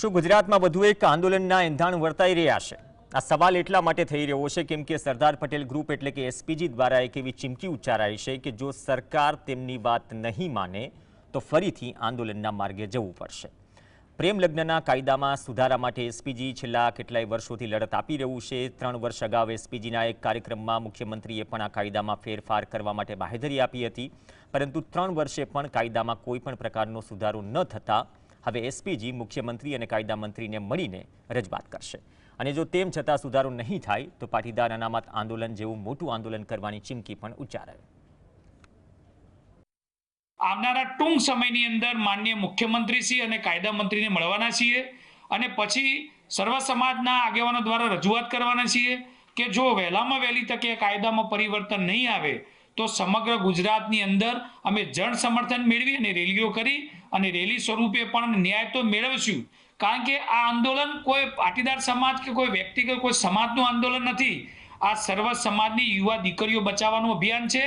શું ગુજરાતમાં વધુ એક આંદોલનના એંધાણ વર્તાઈ રહ્યા છે? આ સવાલ એટલા માટે થઈ રહ્યો છે કેમ કે સરદાર પટેલ ગ્રુપ એટલે કે એસપીજી દ્વારા એક એવી ચીમકી ઉચ્ચારાઈ છે કે જો સરકાર તેમની વાત નહીં માને, તો ફરીથી આંદોલનના માર્ગે જવું પડશે. પ્રેમ લગ્નના કાયદામાં સુધારા માટે એસપીજી છેલ્લા કેટલાય વર્ષોથી લડત આપી રહ્યું છે. ત્રણ વર્ષ અગાઉ એસપીજીના એક કાર્યક્રમમાં મુખ્યમંત્રીએ પણ આ કાયદામાં ફેરફાર કરવા માટે બાહેધરી આપી હતી. પરંતુ ત્રણ વર્ષે પણ કાયદામાં કોઈ પણ પ્રકારનો સુધારો ન થતાં હવે એસપીજી મુખ્યમંત્રી અને કાયદા મંત્રીને મળીને રજૂઆત કરશે. અને જો તેમ છતાં સુધારો નહીં થાય, તો પાટીદાર અનામત આંદોલન જેવું મોટું આંદોલન કરવાની ચીમકી પણ ઉચ્ચારાઈ આવનારા ટૂંક સમયની અંદર માનનીય મુખ્યમંત્રીશ્રી અને કાયદા મંત્રીને મળવાના છીએ અને પછી સર્વ સમાજના આગેવાનો દ્વારા રજૂઆત કરવાના છીએ કે જો વહેલામાં વહેલી તકે કાયદામાં પરિવર્તન નહીં આવે તો સમગ્ર ગુજરાતની અંદર અમે જન સમર્થન મેળવી અને રેલીઓ કરી અને રેલી સ્વરૂપે પણ ન્યાય તો મેળવશું. કારણ કે આ આંદોલન કોઈ પાટીદાર સમાજ કે કોઈ વ્યક્તિગત કોઈ સમાજનું આંદોલન નથી. આ સર્વ સમાજની યુવા દીકરીઓ બચાવવાનું અભિયાન છે.